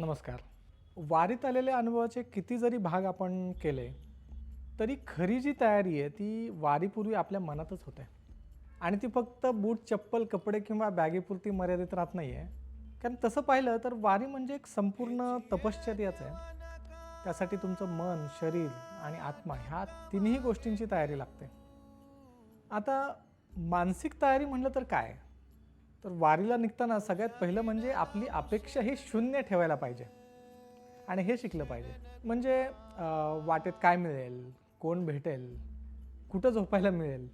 नमस्कार. वारीत आलेल्या अनुभवाचे किती जरी भाग आपण केले तरी खरी जी तयारी आहे ती वारीपूर्वी आपल्या मनातच होते. आणि ती फक्त बूट चप्पल कपडे किंवा बॅगेपुरती मर्यादित राहत नाही आहे कारण तसं पाहिलं तर वारी म्हणजे एक संपूर्ण तपश्चर्याच आहे. त्यासाठी तुमचं मन शरीर आणि आत्मा ह्या तिन्ही गोष्टींची तयारी लागते. आता मानसिक तयारी म्हणलं तर काय? तर वारीला निघताना सगळ्यात पहिलं म्हणजे आपली अपेक्षा ही शून्य ठेवायला पाहिजे. आणि हे शिकलं पाहिजे. म्हणजे वाटेत काय मिळेल? कोण भेटेल? कुठं झोपायला मिळेल?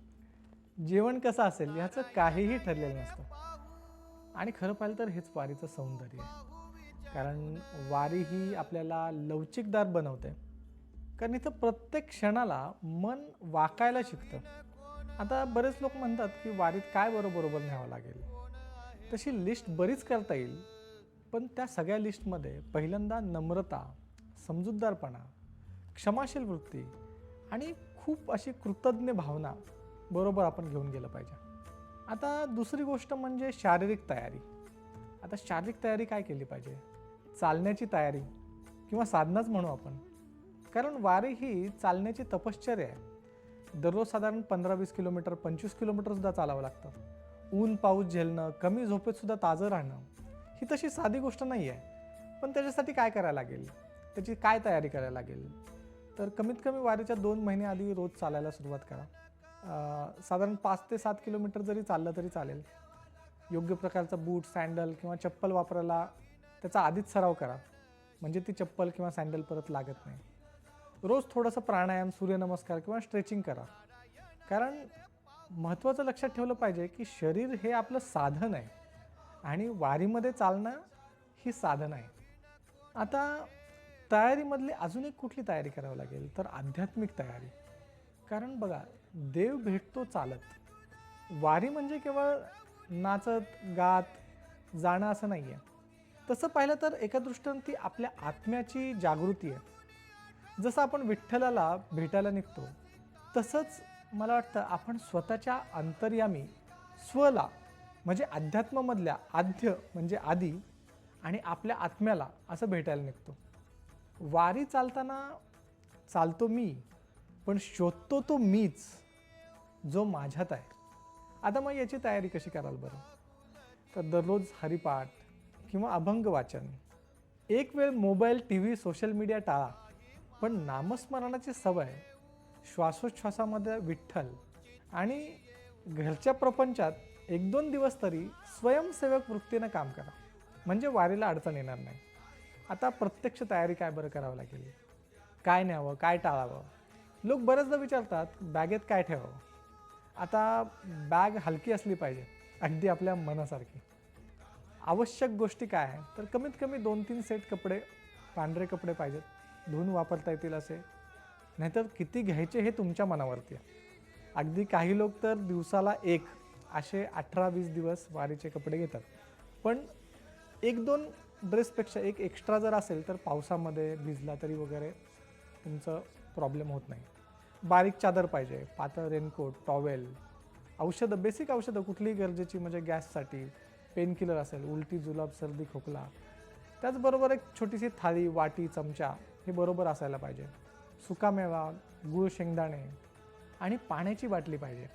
जेवण कसं असेल? ह्याचं काहीही ठरलेलं नसतं. आणि खरं पाहिलं तर हेच वारीचं सौंदर्य आहे. कारण वारी ही आपल्याला लवचिकदार बनवते. कारण इथं प्रत्येक क्षणाला मन वाकायला शिकतं. आता बरेच लोक म्हणतात की वारीत काय बरोबर बरोबर न्यावं लागेल? तशी लिस्ट बरीच करता येईल पण त्या सगळ्या लिस्टमध्ये पहिल्यांदा नम्रता समजूतदारपणा क्षमाशील वृत्ती आणि खूप अशी कृतज्ञ भावना बरोबर आपण घेऊन गेलं पाहिजे. आता दुसरी गोष्ट म्हणजे शारीरिक तयारी. आता शारीरिक तयारी काय केली पाहिजे? चालण्याची तयारी किंवा साधनाच म्हणू आपण. कारण वारी ही चालण्याची तपश्चर्या आहे. दररोज साधारण पंधरा वीस किलोमीटर पंचवीस किलोमीटरसुद्धा चालावं लागतं. ऊन पाऊस झेलणं कमी झोपेतसुद्धा ताजं राहणं ही तशी साधी गोष्ट नाही आहे पण त्याच्यासाठी काय करायला लागेल? त्याची काय तयारी करायला लागेल? तर कमीत कमी वारीच्या दोन महिने आधी रोज चालायला सुरुवात करा. साधारण पाच ते सात किलोमीटर जरी चाललं तरी चालेल. योग्य प्रकारचा बूट सँडल किंवा चप्पल वापरायला त्याचा आधीच सराव करा. म्हणजे ती चप्पल किंवा सँडल परत लागत नाही. रोज थोडंसं प्राणायाम सूर्यनमस्कार किंवा स्ट्रेचिंग करा. कारण महत्त्वाचं लक्षात ठेवलं पाहिजे की शरीर हे आपलं साधन आहे. आणि वारीमध्ये चालणं ही साधन आहे. आता तयारीमधली अजून एक कुठली तयारी करावी लागेल? तर आध्यात्मिक तयारी. कारण बघा देव भेटतो चालत. वारी म्हणजे केवळ नाचत गात जाणं असं नाही आहे तसं पाहिलं तर एका दृष्टीनं ती आपल्या आत्म्याची जागृती आहे. जसं आपण विठ्ठलाला भेटायला निघतो तसंच मला वाटतं आपण स्वतःच्या अंतर्यामी स्वला म्हणजे अध्यात्मामधल्या आद्य म्हणजे आधी आणि आपल्या आत्म्याला असं भेटायला निघतो. वारी चालताना चालतो मी पण शोधतो तो मीच जो माझ्यात आहे. आता मग याची तयारी कशी कराल बरं? तर दररोज हरिपाठ किंवा अभंग वाचन. एक वेळ mobile T V social media टाळा पण नामस्मरणाची सवय श्वासोच्छ्वासामध्ये विठ्ठल आणि घरच्या प्रपंचात एक दोन दिवस तरी स्वयंसेवक वृत्तीनं काम करा. म्हणजे वारीला अडचण येणार नाही. आता प्रत्यक्ष तयारी काय बरं करावं लागेल? काय न्यावं? काय टाळावं? लोक बरेचदा विचारतात बॅगेत काय ठेवावं? आता बॅग हलकी असली पाहिजे अगदी आपल्या मनासारखी. आवश्यक गोष्टी काय आहे तर कमीत कमी दोन तीन सेट कपडे पांढरे कपडे पाहिजेत. धुवून वापरता येतील असे. नाहीतर किती घ्यायचे हे तुमच्या मनावरती आहे. अगदी काही लोक तर दिवसाला एक असे अठरा वीस दिवस वारीचे कपडे घेतात. पण एक दोन ड्रेसपेक्षा एक एक्स्ट्रा जर असेल तर पावसामध्ये भिजला तरी वगैरे तुमचं प्रॉब्लेम होत नाही. बारीक चादर पाहिजे पातळ रेनकोट टॉवेल औषधं बेसिक औषधं कुठलीही गरजेची म्हणजे गॅससाठी पेनकिलर असेल उलटी जुलाब सर्दी खोकला त्याचबरोबर एक छोटीशी थाळी वाटी चमचा हे बरोबर असायला पाहिजे. सुकामेवा गूळ शेंगदाणे आणि पाण्याची बाटली पाहिजे.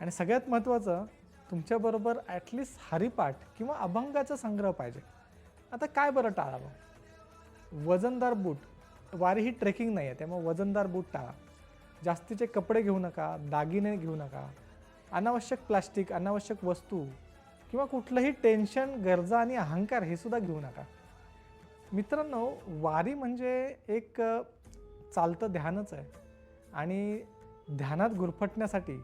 आणि सगळ्यात महत्त्वाचं तुमच्याबरोबर ॲटलिस्ट हरिपाठ किंवा अभंगाचा संग्रह पाहिजे. आता काय बरं टाळावं? वजनदार बूट. वारी ही ट्रेकिंग नाही आहे त्यामुळे वजनदार बूट टाळा. जास्तीचे कपडे घेऊ नका दागिने घेऊ नका. अनावश्यक प्लास्टिक अनावश्यक वस्तू किंवा कुठलंही टेन्शन गरजा आणि अहंकार हे सुद्धा घेऊ नका. मित्रांनो वारी म्हणजे एक चालतं ध्यानच आहे. आणि ध्यानात गुरफटण्यासाठी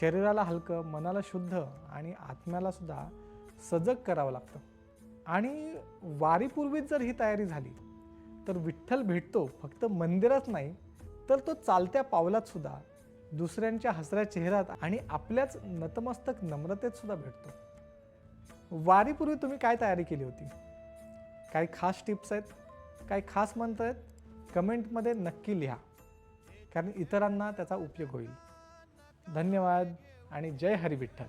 शरीराला हलकं मनाला शुद्ध आणि आत्म्याला सुद्धा सजग करावं लागतं. आणि वारीपूर्वीच जर ही तयारी झाली तर विठ्ठल भेटतो फक्त मंदिरात नाही तर तो चालत्या पावलात सुद्धा दुसऱ्यांच्या हसऱ्या चेहऱ्यात आणि आपल्याच नतमस्तक नम्रतेतसुद्धा भेटतो. वारीपूर्वी तुम्ही काय तयारी केली होती? काही खास टिप्स आहेत? काही खास मंत्र आहेत? कमेंटमध्ये नक्की लिहा. कारण इतरांना त्याचा उपयोग होईल. धन्यवाद आणि जय हरी विठ्ठल